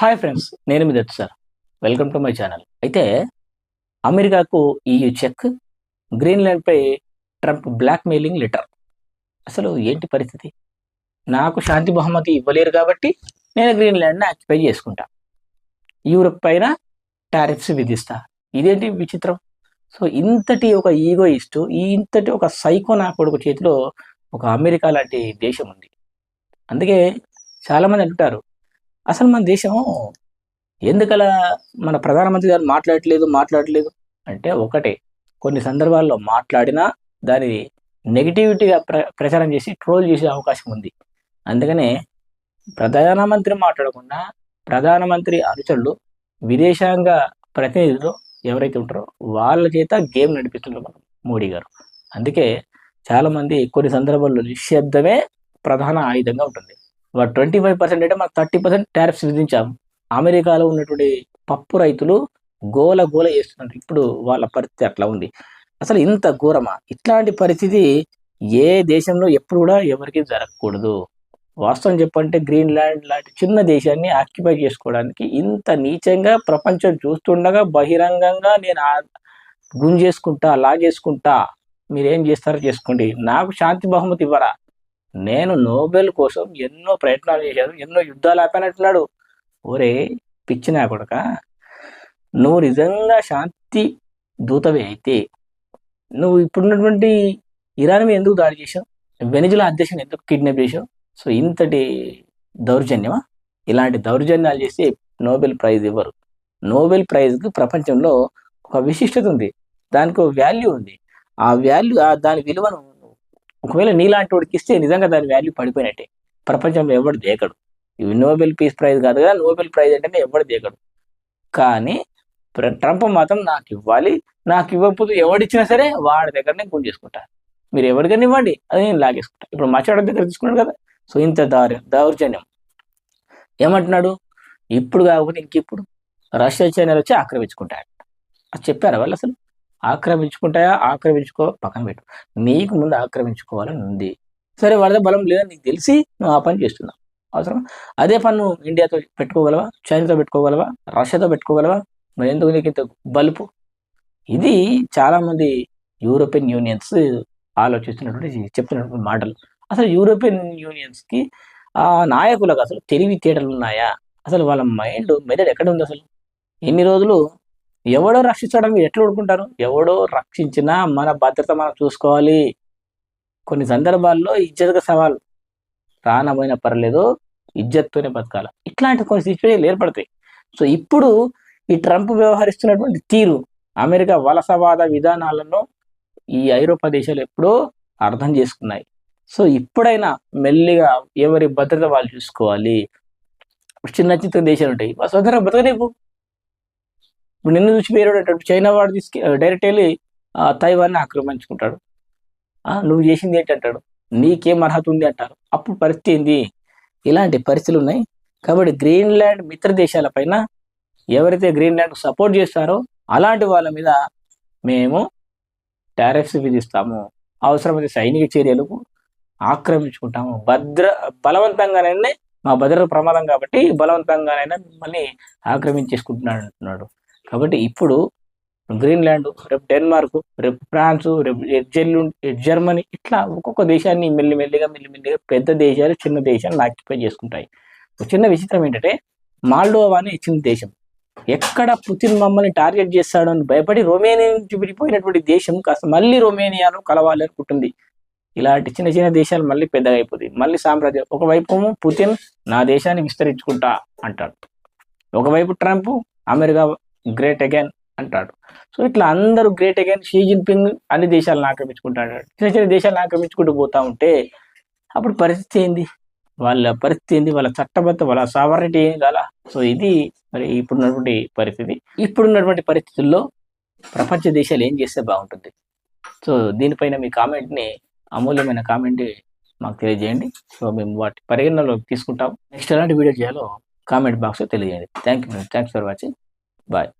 Hi friends నేను మీ that sir. Welcome to my channel అయితే అమెరికాకు ఈయూ చెక్ గ్రీన్లాండ్పై ట్రంప్ బ్లాక్ మెయిలింగ్ లెటర్ అసలు ఏంటి పరిస్థితి? నాకు శాంతి బహుమతి ఇవ్వలేరు కాబట్టి నేను గ్రీన్లాండ్ని ఆక్యుపై చేసుకుంటా. యూరప్ పైన టారిఫ్స్ విధిస్తా. ఇదేంటి విచిత్రం? సో ఇంతటి ఒక ఈగోయిస్ట్ ఇంతటి ఒక సైకో నా కొడుకు చేతిలో ఒక అమెరికా లాంటి దేశం ఉంది. అందుకే చాలామంది అంటుంటారు అసలు మన దేశం ఎందుకలా మన ప్రధానమంత్రి గారు మాట్లాడట్లేదు మాట్లాడట్లేదు? అంటే ఒకటే కొన్ని సందర్భాల్లో మాట్లాడినా దాని నెగిటివిటీగా ప్ర ప్రచారం చేసి ట్రోల్ చేసే అవకాశం ఉంది. అందుకనే ప్రధానమంత్రి మాట్లాడకుండా ప్రధానమంత్రి అనుచరులు విదేశాంగ ప్రతినిధులు ఎవరైతే ఉంటారో వాళ్ళ చేత గేమ్ నడిపిస్తున్నారు మనం మోడీ గారు. అందుకే చాలామంది కొన్ని సందర్భాల్లో నిశ్శబ్దమే ప్రధాన ఆయుధంగా ఉంటుంది. ఒక ట్వంటీ ఫైవ్ పర్సెంట్ అంటే మనం థర్టీ పర్సెంట్ టారిఫ్స్ విధించాం. అమెరికాలో ఉన్నటువంటి పప్పు రైతులు గోల గోల చేస్తున్నారు. ఇప్పుడు వాళ్ళ పరిస్థితి అట్లా ఉంది. అసలు ఇంత ఘోరమా? ఇట్లాంటి పరిస్థితి ఏ దేశంలో ఎప్పుడు కూడా ఎవరికి జరగకూడదు. వాస్తవం చెప్పంటే గ్రీన్లాండ్ లాంటి చిన్న దేశాన్ని ఆక్యుపై చేసుకోవడానికి ఇంత నీచంగా ప్రపంచం చూస్తుండగా బహిరంగంగా నేను గుంజేసుకుంటా లాగేసుకుంటా మీరేం చేస్తారో చేసుకోండి. నాకు శాంతి బహుమతి ఇవ్వరా? నేను నోబెల్ కోసం ఎన్నో ప్రయత్నాలు చేశాను ఎన్నో యుద్ధాలు ఆపానట్టున్నాడు ఓరే పిచ్చిన కొడక నువ్వు నిజంగా శాంతి దూతవే అయితే నువ్వు ఇప్పుడున్నటువంటి ఇరాన్ మీద ఎందుకు దాడి చేసావు వెనిజులా అధ్యక్షుని ఎందుకు కిడ్నాప్ చేసావు సో ఇంతటి దౌర్జన్యమా? ఇలాంటి దౌర్జన్యాలు చేసి నోబెల్ ప్రైజ్ ఇవ్వరు. నోబెల్ ప్రైజ్కి ప్రపంచంలో ఒక విశిష్టత ఉంది. దానికి ఒక వాల్యూ ఉంది. ఆ వాల్యూ దాని విలువను ఒకవేళ నీలాంటి వాడికి ఇస్తే నిజంగా దాని వాల్యూ పడిపోయినట్టే. ప్రపంచంలో ఎవడు దేకడు? ఇవి నోబెల్ పీస్ ప్రైజ్ కాదు కదా నోబెల్ ప్రైజ్ అంటేనే ఎవడు దేకడు? కానీ ట్రంప్ మాత్రం నాకు ఇవ్వాలి నాకు ఇవ్వకపోతే ఎవడిచ్చినా సరే వాడి దగ్గర నేను గుంజేసుకుంటా. మీరు ఎవరికైనా ఇవ్వండి అది నేను లాగేసుకుంటా. ఇప్పుడు మచ్చవాడి దగ్గర తీసుకున్నాడు కదా సో ఇంత దారు దౌర్జన్యం. ఏమంటున్నాడు? ఇప్పుడు కాకపోతే ఇంకిప్పుడు? రష్యా చైనాలు వచ్చి ఆక్రమించుకుంటాడు అది చెప్పారు వాళ్ళు అసలు? ఆక్రమించుకుంటాయా? ఆక్రమించుకో పక్కన పెట్టు. నీకు ముందు ఆక్రమించుకోవాలని ఉంది. సరే వాళ్ళ బలం లేదని నీకు తెలిసి నువ్వు ఆ పని చేస్తున్నావు. అవసరం అదే పని నువ్వు ఇండియాతో పెట్టుకోగలవా? చైనాతో పెట్టుకోగలవా? రష్యాతో పెట్టుకోగలవా? మరి ఎందుకు నీకు ఇంత బలుపు? ఇది చాలామంది యూరోపియన్ యూనియన్స్ ఆలోచిస్తున్నటువంటి చెప్తున్నటువంటి మాటలు. అసలు యూరోపియన్ యూనియన్స్కి ఆ నాయకులకు అసలు తెలివితేటలు ఉన్నాయా అసలు వాళ్ళ మైండ్ మెదడు ఎక్కడ ఉంది అసలు? ఎన్ని రోజులు ఎవడో రక్షించడం ఎట్లా ఊరుకుంటారు? ఎవడో రక్షించినా మన భద్రత మనం చూసుకోవాలి. కొన్ని సందర్భాల్లో ఇజ్జత్గా సవాల్. ప్రాణమైన పర్లేదు ఇజ్జత్తోనే బతకాల. ఇట్లాంటి కొన్ని సిచ్యువేషన్లు ఏర్పడతాయి. సో ఇప్పుడు ఈ ట్రంప్ వ్యవహరిస్తున్నటువంటి తీరు అమెరికా వలసవాద విధానాలను ఈ ఐరోపా దేశాలు ఎప్పుడో అర్థం చేసుకున్నాయి. సో ఇప్పుడైనా మెల్లిగా ఎవరి భద్రత వాళ్ళు చూసుకోవాలి. చిన్న చిన్న దేశాలు ఉంటాయి. వాళ్ళ బ్రతకలేవు ఇప్పుడు నిన్ను చూసి వేరే చైనా వాడు తీసుకు డైరెక్ట్ వెళ్ళి ఆ, తైవాన్ని ఆక్రమించుకుంటాడు. నువ్వు చేసింది ఏంటంటాడు నీకేం అర్హత ఉంది అంటారు. అప్పుడు పరిస్థితి ఏంది? ఇలాంటి పరిస్థితులు ఉన్నాయి. కాబట్టి గ్రీన్లాండ్ మిత్ర దేశాల పైన ఎవరైతే గ్రీన్లాండ్ సపోర్ట్ చేస్తారో అలాంటి వాళ్ళ మీద మేము టారెఫ్స్ విధిస్తాము. అవసరమైతే సైనిక చర్యలకు ఆక్రమించుకుంటాము. భద్ర బలవంతంగానే మా భద్రత ప్రమాదం కాబట్టి బలవంతంగానైనా మిమ్మల్ని ఆక్రమించేసుకుంటున్నాడు అంటున్నాడు. కాబట్టి ఇప్పుడు గ్రీన్లాండ్ రేపు డెన్మార్క్ రేపు ఫ్రాన్స్ రేపు జెల్లు జర్మనీ ఇట్లా ఒక్కొక్క దేశాన్ని మెల్లిమెల్లిగా మెల్లిమెల్లిగా పెద్ద దేశాలు చిన్న దేశాలను ఆక్యుపై చేసుకుంటాయి. ఒక చిన్న విచిత్రం ఏంటంటే మాల్డోవా అనే చిన్న దేశం. ఎక్కడ పుతిన్ మమ్మల్ని టార్గెట్ చేస్తాడు అని భయపడి రొమేనియా నుంచి విడిపోయినటువంటి దేశం కాస్త మళ్ళీ రొమేనియాను కలవాలి అనుకుంటుంది. ఇలాంటి చిన్న చిన్న దేశాలు మళ్ళీ పెద్దగా అయిపోతాయి. మళ్ళీ సామ్రాజ్యం ఒకవైపు పుతిన్ నా దేశాన్ని విస్తరించుకుంటా అంటాడు. ఒకవైపు ట్రంప్ అమెరికా గ్రేట్ అగైన్ అంటాడు. సో ఇట్లా అందరూ గ్రేట్ అగైన్ షీ జిన్పింగ్ అన్ని దేశాలను ఆక్రమించుకుంటాడు. చిన్న చిన్న దేశాలను ఆక్రమించుకుంటూ పోతా ఉంటే అప్పుడు పరిస్థితి ఏంది? వాళ్ళ పరిస్థితి ఏంది? వాళ్ళ చట్టబద్ధ వాళ్ళ సావరిటీ ఏం కాల? సో ఇది మరి ఇప్పుడున్నటువంటి పరిస్థితి. ఇప్పుడున్నటువంటి పరిస్థితుల్లో ప్రపంచ దేశాలు ఏం చేస్తే బాగుంటుంది? సో దీనిపైన మీ కామెంట్ని అమూల్యమైన కామెంట్ మాకు తెలియజేయండి. సో మేము వాటి పరిగణనలో తీసుకుంటాం. నెక్స్ట్ ఎలాంటి వీడియో చేయాలో కామెంట్ బాక్స్లో తెలియజేయండి. Thank you thanks for watching Bye.